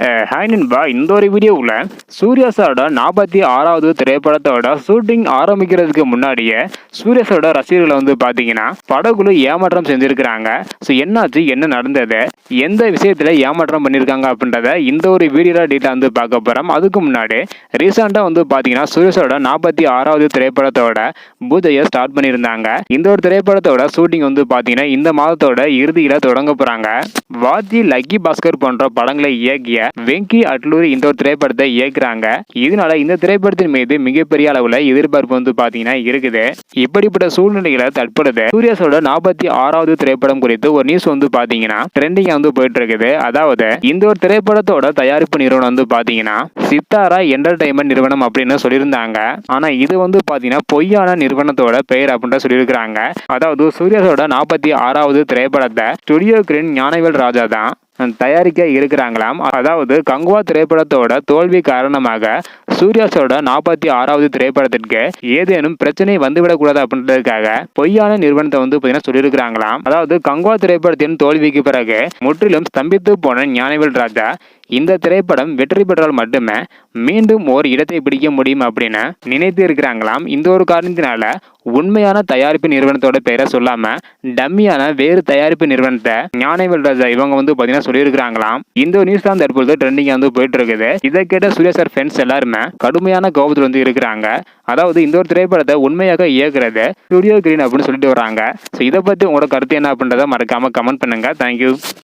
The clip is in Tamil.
ஹாய் நண்பா இந்த ஒரு வீடியோவில் சூர்யா சாரோட நாற்பத்தி ஆறாவது திரைப்படத்தோட ஷூட்டிங் ஆரம்பிக்கிறதுக்கு முன்னாடியே சூர்யா சாரோட ரசிகர்களை வந்து பார்த்தீங்கன்னா படகுழு ஏமாற்றம் செஞ்சுருக்கிறாங்க ஸோ என்னாச்சு என்ன நடந்தது எந்த விஷயத்தில் ஏமாற்றம் பண்ணியிருக்காங்க அப்படின்றத இந்த ஒரு வீடியோவில் டீட்டெயில் வந்து பார்க்க போகிறோம் அதுக்கு முன்னாடி ரீசெண்டாக வந்து பார்த்தீங்கன்னா சூர்யா சாரோட நாற்பத்தி ஆறாவது திரைப்படத்தோட பூஜையை ஸ்டார்ட் பண்ணியிருந்தாங்க இந்த ஒரு திரைப்படத்தோட ஷூட்டிங் வந்து பார்த்தீங்கன்னா இந்த மாதத்தோட இறுதியில் தொடங்க போகிறாங்க வாத்தி லக்கி பாஸ்கர் போன்ற படங்களை இயக்கிய வெங்கி அட்லூரி இந்த ஒரு திரைப்படத்தை இயக்குறாங்க. இதனால இந்த திரைப்படத்தின் மீது மிகப்பெரிய அளவுல எதிர்பார்ப்பு வந்து பாத்தீங்கன்னா இருக்குது. இப்படிப்பட்ட சூழ்நிலைகளை தற்பொழுது சூர்யாசோட நாற்பத்தி ஆறாவது திரைப்படம் குறித்து ஒரு நியூஸ் வந்து பாத்தீங்கன்னா ட்ரெண்டிங்கா வந்து போயிட்டு இருக்குது. அதாவது இந்த ஒரு திரைப்படத்தோட தயாரிப்பு நிறுவனம் வந்து பாத்தீங்கன்னா சித்தாரா என்டர்டைன்மெண்ட் நிறுவனம் அப்படின்னு சொல்லியிருந்தாங்க. ஆனா இது வந்து பாத்தீங்கன்னா பொய்யான நிறுவனத்தோட பெயர் அப்படின்ற சொல்லியிருக்கிறாங்க. அதாவது சூர்யாசோட நாற்பத்தி ஆறாவது திரைப்படத்தை ஸ்டுடியோ கிரீன் ஞானவேல் ராஜா தான் தயாரிக்க இருக்கிறாங்களாம். அதாவது கங்குவா திரைப்படத்தோட தோல்வி காரணமாக சூர்யாஸோட நாற்பத்தி ஆறாவது திரைப்படத்திற்கு ஏதேனும் பிரச்சனை வந்துவிடக்கூடாது அப்படின்றதுக்காக பொய்யான நிறுவனத்தை வந்து பார்த்தீங்கன்னா சொல்லியிருக்கிறாங்களாம். அதாவது கங்குவா திரைப்படத்தின் தோல்விக்கு பிறகு முற்றிலும் ஸ்தம்பித்து போன ஞானவேல் ராஜா இந்த திரைப்படம் வெற்றி பெற்றால் மட்டுமே மீண்டும் ஒரு இடத்தை பிடிக்க முடியும் அப்படின்னு நினைத்து இருக்கிறாங்களாம். இந்த ஒரு காரணத்தினால உண்மையான தயாரிப்பு நிறுவனத்தோட பெயரை சொல்லாம டம்மியான வேறு தயாரிப்பு நிறுவனத்தை ஞானவேல் ராஜா இவங்க வந்து பாத்தீங்கன்னா சொல்லியிருக்கிறாங்களாம். இந்த நியூஸ் தான் தற்பொழுது ட்ரெண்டிங் வந்து போயிட்டு இருக்குது இதை கேட்ட சூர்யா சார் ஃப்ரெண்ட்ஸ் எல்லாருமே கடுமையான கோபத்தில் வந்து இருக்கிறாங்க. அதாவது இந்த ஒரு திரைப்படத்தை உண்மையாக இயக்குறது ஸ்டுடியோ கிரீன் அப்படின்னு சொல்லிட்டு வராங்க. ஸோ இதை பத்தி உங்களோட கருத்து என்ன அப்படின்றத மறக்காம கமெண்ட் பண்ணுங்க. தேங்க்யூ